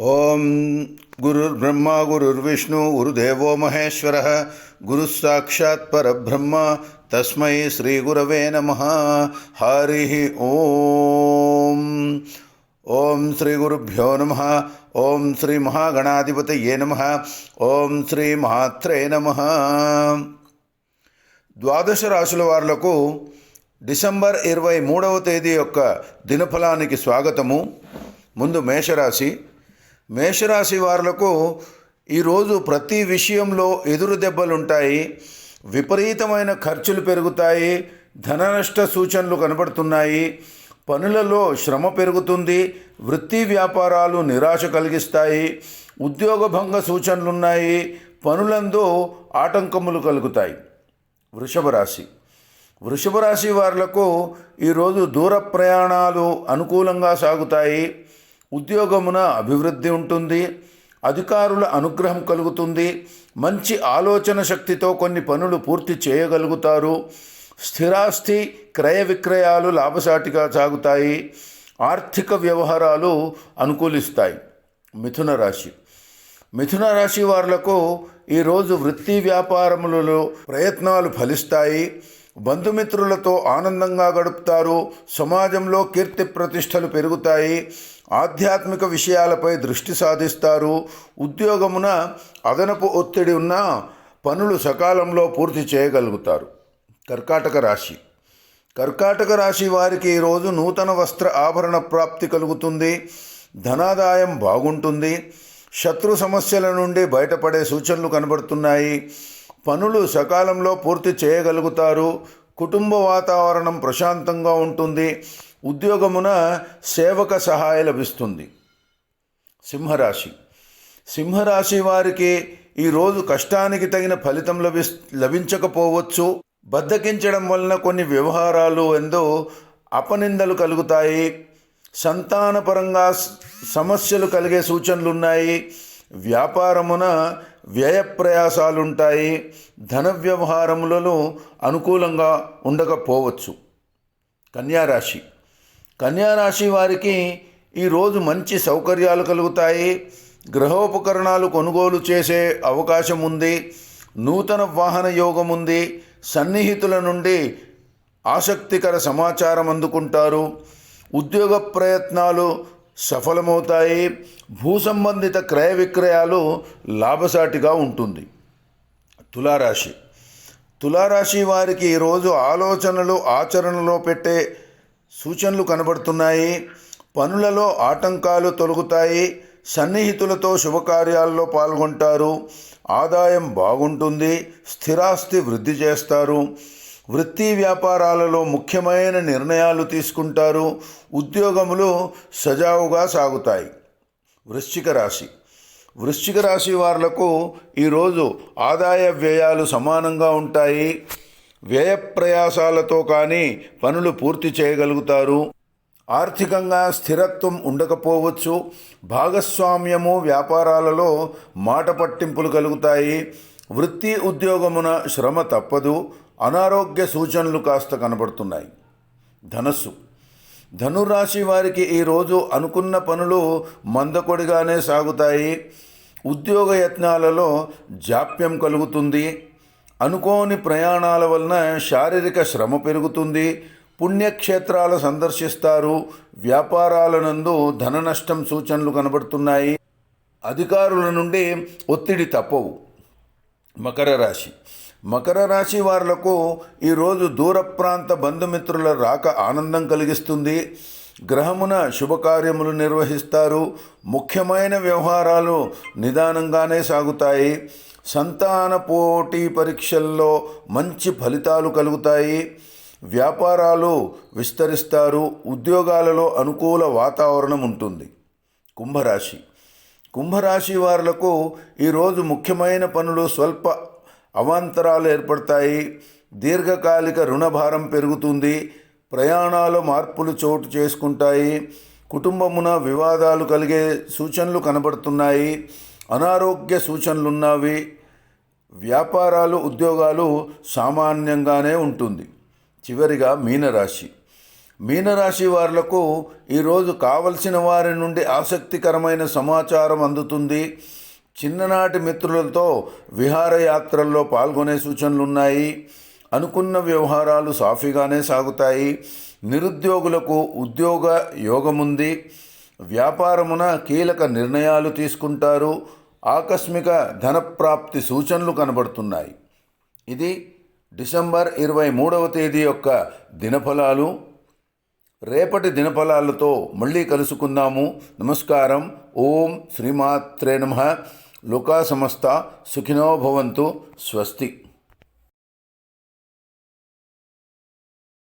ఓం గురుర్బ్రహ్మ గురుర్విష్ణు గురుదేవో మహేశ్వర గురు సాక్షాత్ పరబ్రహ్మ తస్మై శ్రీ గురవే నమ హరి ఓం. ఓం శ్రీ గురుభ్యో నమ. ఓం శ్రీ మహాగణాధిపతయే నమ. ఓం శ్రీ మహాత్రే నమ. ద్వాదశ రాశుల వారులకు డిసెంబర్ ఇరవై మూడవ తేదీ యొక్క దినఫలానికి స్వాగతము. ముందు మేషరాశి మేషరాశి వారులకు ఈరోజు ప్రతి విషయంలో ఎదురు దెబ్బలుంటాయి. విపరీతమైన ఖర్చులు పెరుగుతాయి. ధన నష్ట సూచనలు కనబడుతున్నాయి. పనులలో శ్రమ పెరుగుతుంది. వృత్తి వ్యాపారాలు నిరాశ కలిగిస్తాయి. ఉద్యోగ భంగ సూచనలున్నాయి. పనులందు ఆటంకములు కలుగుతాయి. వృషభ రాశి. వృషభ రాశి వారులకు ఈరోజు దూర ప్రయాణాలు అనుకూలంగా సాగుతాయి. ఉద్యోగమున అభివృద్ధి ఉంటుంది అధికారుల అనుగ్రహం కలుగుతుంది మంచి ఆలోచన శక్తితో కొన్ని పనులు పూర్తి చేయగలుగుతారు. స్థిరాస్తి క్రయ విక్రయాలు లాభసాటిగా సాగుతాయి ఆర్థిక వ్యవహారాలు అనుకూలిస్తాయి. మిథున రాశి. మిథున రాశి వారులకు ఈరోజు వృత్తి వ్యాపారములలో ప్రయత్నాలు ఫలిస్తాయి. బంధుమిత్రులతో ఆనందంగా గడుపుతారు. సమాజంలో కీర్తి ప్రతిష్టలు పెరుగుతాయి. ఆధ్యాత్మిక విషయాలపై దృష్టి సాధిస్తారు. ఉద్యోగమున అదనపు ఒత్తిడి ఉన్న పనులు సకాలంలో పూర్తి చేయగలుగుతారు. కర్కాటక రాశి. కర్కాటక రాశి వారికి ఈరోజు నూతన వస్త్ర ఆభరణ ప్రాప్తి కలుగుతుంది. ధనాదాయం బాగుంటుంది. శత్రు సమస్యల నుండి బయటపడే సూచనలు కనబడుతున్నాయి. పనులు సకాలంలో పూర్తి చేయగలుగుతారు. కుటుంబ వాతావరణం ప్రశాంతంగా ఉంటుంది. ఉద్యోగమున సేవక సహాయ లభిస్తుంది. సింహరాశి. సింహరాశి వారికి ఈరోజు కష్టానికి తగిన ఫలితం లభి లభించకపోవచ్చు. బద్దకించడం వలన కొన్ని వ్యవహారాలు ఎందో అపనిందలు కలుగుతాయి. సంతానపరంగా సమస్యలు కలిగే సూచనలు ఉన్నాయి వ్యాపారమున వ్యయ ప్రయాసాలుంటాయి ధన వ్యవహారములలో అనుకూలంగా ఉండకపోవచ్చు. కన్యారాశి. కన్యారాశి వారికి ఈరోజు మంచి సౌకర్యాలు కలుగుతాయి గృహోపకరణాలు కొనుగోలు చేసే అవకాశం ఉంది నూతన వాహన యోగం ఉంది సన్నిహితుల నుండి ఆసక్తికర సమాచారం అందుకుంటారు ఉద్యోగ ప్రయత్నాలు సఫలమవుతాయి. భూ సంబంధిత క్రయ విక్రయాలు లాభసాటిగా ఉంటుంది. తులారాశి. తులారాశి వారికి ఈరోజు ఆలోచనలు ఆచరణలో పెట్టే సూచనలు కనబడుతున్నాయి. పనులలో ఆటంకాలు తొలగుతాయి. సన్నిహితులతో శుభకార్యాల్లో పాల్గొంటారు. ఆదాయం బాగుంటుంది. స్థిరాస్తి వృద్ధి చేస్తారు. వృత్తి వ్యాపారాలలో ముఖ్యమైన నిర్ణయాలు తీసుకుంటారు. ఉద్యోగములు సజావుగా సాగుతాయి. వృశ్చిక రాశి. వృశ్చిక రాశి వారులకు ఈరోజు ఆదాయ వ్యయాలు సమానంగా ఉంటాయి. వ్యయ ప్రయాసాలతో కానీ పనులు పూర్తి చేయగలుగుతారు. ఆర్థికంగా స్థిరత్వం ఉండకపోవచ్చు. భాగస్వామ్యము వ్యాపారాలలో మాట పట్టింపులు కలుగుతాయి. వృత్తి ఉద్యోగమున శ్రమ తప్పదు. అనారోగ్య సూచనలు కాస్త కనబడుతున్నాయి. ధనస్సు. ధనురాశి వారికి ఈరోజు అనుకున్న పనులు మందకొడిగానే సాగుతాయి. ఉద్యోగ యత్నాలలో జాప్యం కలుగుతుంది. అనుకోని ప్రయాణాల వలన శారీరక శ్రమ పెరుగుతుంది. పుణ్యక్షేత్రాలు సందర్శిస్తారు. వ్యాపారాల నందు ధన నష్టం సూచనలు కనబడుతున్నాయి. అధికారుల నుండి ఒత్తిడి తప్పవు. మకర రాశి. మకర రాశి వారులకు ఈరోజు దూర ప్రాంత బంధుమిత్రుల రాక ఆనందం కలిగిస్తుంది. గ్రహమున శుభకార్యములు నిర్వహిస్తారు. ముఖ్యమైన వ్యవహారాలు నిదానంగానే సాగుతాయి. సంతాన పోటీ పరీక్షల్లో మంచి ఫలితాలు కలుగుతాయి. వ్యాపారాలు విస్తరిస్తారు. ఉద్యోగాలలో అనుకూల వాతావరణం ఉంటుంది. కుంభరాశి. కుంభరాశి వారులకు ఈరోజు ముఖ్యమైన పనులు స్వల్ప అవాంతరాలు ఏర్పడతాయి. దీర్ఘకాలిక రుణభారం పెరుగుతుంది. ప్రయాణాలు మార్పులు చోటు చేసుకుంటాయి. కుటుంబమున వివాదాలు కలిగే సూచనలు కనబడుతున్నాయి. అనారోగ్య సూచనలున్నవి. వ్యాపారాలు ఉద్యోగాలు సామాన్యంగానే ఉంటుంది. చివరిగా మీనరాశి. మీనరాశి వారులకు ఈరోజు కావలసిన వారి నుండి ఆసక్తికరమైన సమాచారం అందుతుంది. చిన్ననాటి మిత్రులతో విహారయాత్రల్లో పాల్గొనే సూచనలు ఉన్నాయి అనుకున్న వ్యవహారాలు సాఫీగానే సాగుతాయి. నిరుద్యోగులకు ఉద్యోగ యోగముంది. వ్యాపారమున కీలక నిర్ణయాలు తీసుకుంటారు. ఆకస్మిక ధనప్రాప్తి సూచనలు కనబడుతున్నాయి. ఇది డిసెంబర్ ఇరవై మూడవ తేదీ యొక్క దినఫలాలు. రేపటి దినఫలాలతో మళ్ళీ కలుసుకుందాము. నమస్కారం. ఓం శ్రీమాత్రే నమ. లోకా సమస్త సుఖినో భవంతు. స్వస్తి.